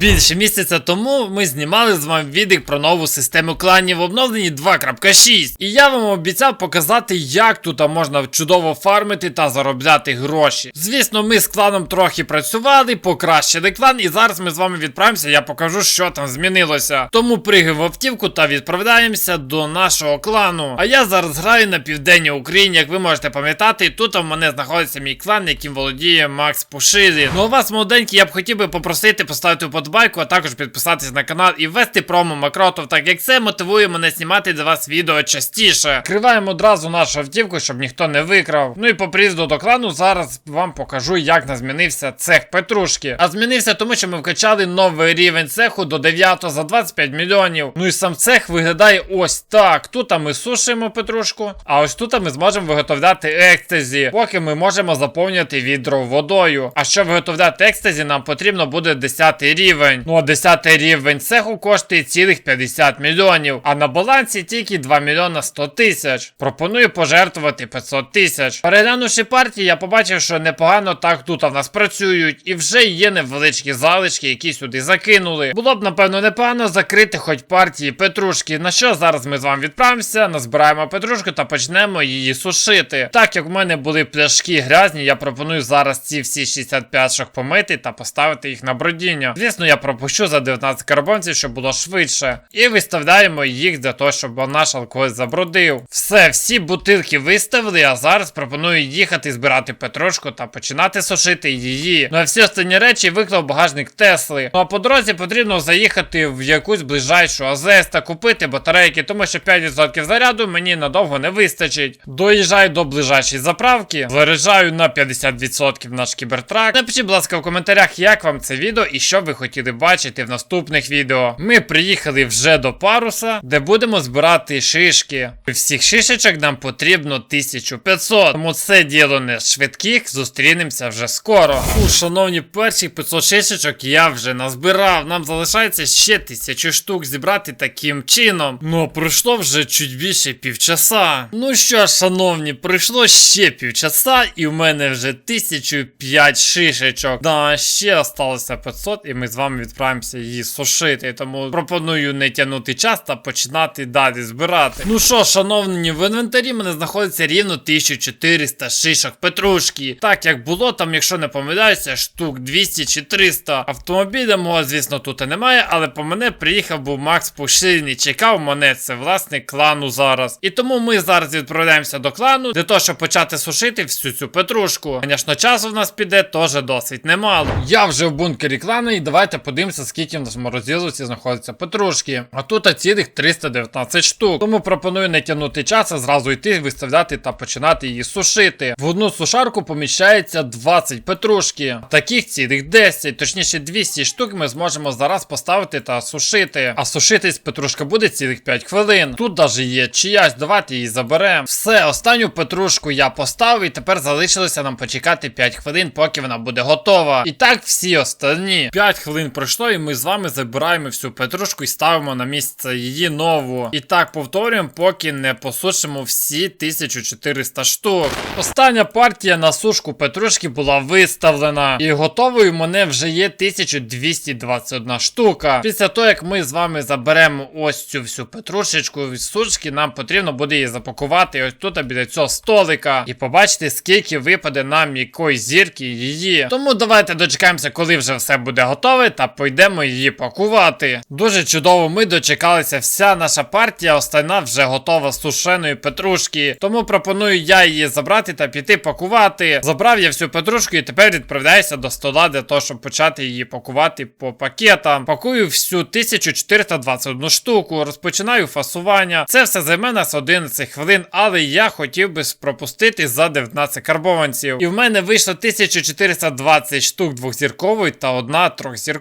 Більше місяця тому ми знімали з вами відео про нову систему кланів в обновленні 2.6. І я вам обіцяв показати, як тут можна чудово фармити та заробляти гроші. Звісно, ми з кланом трохи працювали, покращили клан, і зараз ми з вами відправимося, я покажу, що там змінилося. Тому пригаємо в автівку та відправляємося до нашого клану. А я зараз граю на південній Україні, як ви можете пам'ятати, тут у мене знаходиться мій клан, яким володіє Макс Пушилі. Ну а вас, молоденькі, я б хотів би попросити поставити вподобайку, а також підписатись на канал і ввести промо Макротов, так як це мотивує мене знімати для вас відео частіше. Криваємо одразу нашу автівку, щоб ніхто не викрав. Ну і по приїзду до клану зараз вам покажу, як нас змінився цех Петрушки. А змінився тому, що ми вкачали новий рівень цеху до 9 за 25 мільйонів. Ну і сам цех виглядає ось так. Тут ми сушимо петрушку, а ось тут ми зможемо виготовляти екстазі, поки ми можемо заповнювати відро водою. А щоб виготовляти екстазі, нам потрібно буде 10 рівень. Ну а 10 рівень цеху коштує цілих 50 мільйонів, а на балансі тільки 2 мільйона 100 тисяч. Пропоную пожертвувати 500 тисяч. Переглянувши партії, я побачив, що непогано так тут в нас працюють, і вже є невеличкі залишки, які сюди закинули. Було б, напевно, непогано закрити хоч партії петрушки. На що зараз ми з вами відправимося, назбираємо петрушку та почнемо її сушити. Так як в мене були пляшки грязні, я пропоную зараз ці всі 65 шок помити та поставити їх на бродіння. Звісно, я пропущу за 19 карбонців, щоб було швидше. І виставляємо їх для того, щоб наш алкоголь забродив. Все, всі бутилки виставили, а зараз пропоную їхати збирати петрушку та починати сушити її. Ну а всі останні речі виклав багажник Тесли. Ну а по дорозі потрібно заїхати в якусь ближайшу АЗС та купити батарейки, тому що 5% заряду мені надовго не вистачить. Доїжджаю до ближайшої заправки, заряджаю на 50% наш кібертрак. Напишіть, будь ласка, в коментарях, як вам це відео і що ви хотіли бачити в наступних відео. Ми приїхали вже до паруса, де будемо збирати шишки. Всіх шишечок нам потрібно 1500. Тому це діло не швидких, зустрінемося вже скоро. Фу, шановні, перших 500 шишечок я вже назбирав. Нам залишається ще 1000 штук зібрати таким чином. Ну, пройшло вже чуть більше півчаса. Ну що ж, шановні, пройшло ще півчаса, і в мене вже 1005 шишечок. Да, ще осталося 500, і ми з вами відправимося її сушити. Тому пропоную не тягнути час та починати далі збирати. Ну що, шановні, в інвентарі мене знаходиться рівно 1400 шишок петрушки. Так як було, там, якщо не помиляюся, штук 200 чи 300. Автомобіля мого, звісно, тут і немає, але по мене приїхав був Макс Пушильний. Чекав мене, це власник клану зараз. І тому ми зараз відправляємося до клану для того, щоб почати сушити всю цю петрушку. Звісно, часу в нас піде теж досить немало. Я вже в бункері клану, і давайте подивимося, скільки в нас в морозилці знаходиться петрушки. А тут цілих 319 штук. Тому пропоную не тягнути час, а зразу йти, виставляти та починати її сушити. В одну сушарку поміщається 20 петрушки. Таких цілих 10, точніше 200 штук ми зможемо зараз поставити та сушити. А сушитись петрушка буде цілих 5 хвилин. Тут даже є чиясь, давайте її заберемо. Все, останню петрушку я поставив, і тепер залишилося нам почекати 5 хвилин, поки вона буде готова. І так всі останні. 5 хвилин пройшло, і ми з вами забираємо всю петрушку і ставимо на місце її нову. І так повторюємо, поки не посушимо всі 1400 штук. Остання партія на сушку петрушки була виставлена. І готовою мене вже є 1221 штука. Після того, як ми з вами заберемо ось цю всю петрушечку з сушки, нам потрібно буде її запакувати ось тут біля цього столика. І побачити, скільки випаде нам якої зірки її. Тому давайте дочекаємося, коли вже все буде готове, та пойдемо її пакувати. Дуже чудово, ми дочекалися. Вся наша партія, остальна вже готова з сушеної петрушки. Тому пропоную я її забрати та піти пакувати. Забрав я всю петрушку і тепер відправляюся до стола для того, щоб почати її пакувати по пакетам. Пакую всю 1421 штуку, розпочинаю фасування. Це все займе нас 11 хвилин, але я хотів би пропустити за 19 карбованців. І в мене вийшло 1420 штук двохзіркової та одна трьохзіркова.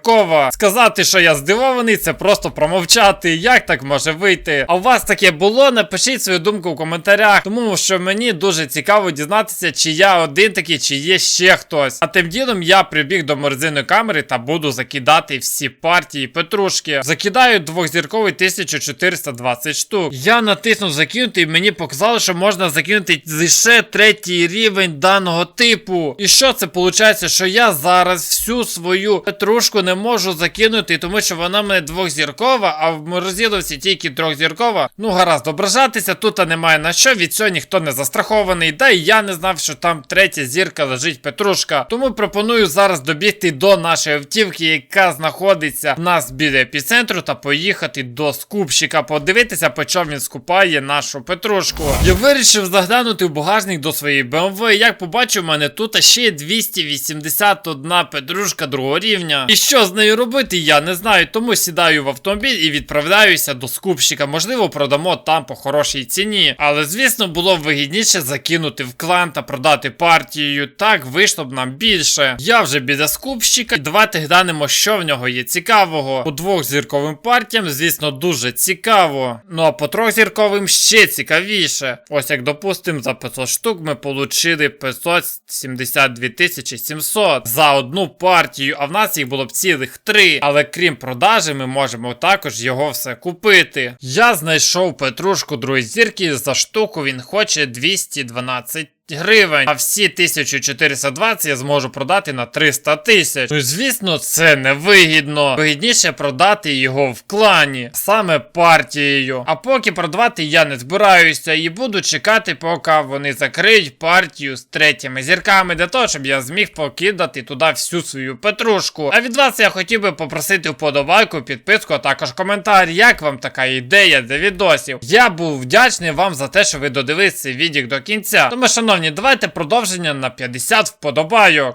Сказати, що я здивований, це просто промовчати. Як так може вийти? А у вас таке було? Напишіть свою думку в коментарях, тому що мені дуже цікаво дізнатися, чи я один такий, чи є ще хтось. А тим ділом я прибіг до морозильної камери та буду закидати всі партії петрушки. Закидаю двохзірковий 1420 штук. Я натиснув закинути, і мені показало, що можна закинути лише третій рівень даного типу. І що це виходить, що я зараз всю свою петрушку не можу закинути, тому що вона мене двохзіркова, а в морозиловці тільки трьохзіркова. Ну гаразд, ображатися тут немає на що, від цього ніхто не застрахований. Да і я не знав, що там третя зірка лежить Петрушка. Тому пропоную зараз добігти до нашої автівки, яка знаходиться в нас біля епіцентру, та поїхати до скупщика, подивитися, по чому він скупає нашу Петрушку. Я вирішив заглянути в багажник до своєї BMW. Як побачив, у мене тут ще 281 Петрушка другого рівня. І що що з нею робити, я не знаю, тому сідаю в автомобіль і відправляюся до скупщика. Можливо, продамо там по хорошій ціні. Але, звісно, було б вигідніше закинути в клан та продати партію. Так вийшло б нам більше. Я вже біля скупщика. І Давайте глянемо, що в нього є цікавого. По двох зірковим партіям, звісно, дуже цікаво. Ну а по трьох зірковим ще цікавіше. Ось як допустимо, за 500 штук ми получили 572 тисячі 700 за одну партію, а в нас їх було б ці. 3,3. Але крім продажі, ми можемо також його все купити. Я знайшов Петрушку друзірки за штуку, він хоче 212 гривень, а всі 1420 я зможу продати на 300 тисяч. Ну, звісно, це не вигідно. Вигідніше продати його в клані, саме партією. А поки продавати я не збираюся і буду чекати, поки вони закриють партію з третіми зірками, для того, щоб я зміг покидати туди всю свою петрушку. А від вас я хотів би попросити вподобайку, підписку, а також коментар, як вам така ідея для відосів. Я був вдячний вам за те, що ви додивилися цей відео до кінця. Тому, шановні, давайте продовження на 50 вподобайок.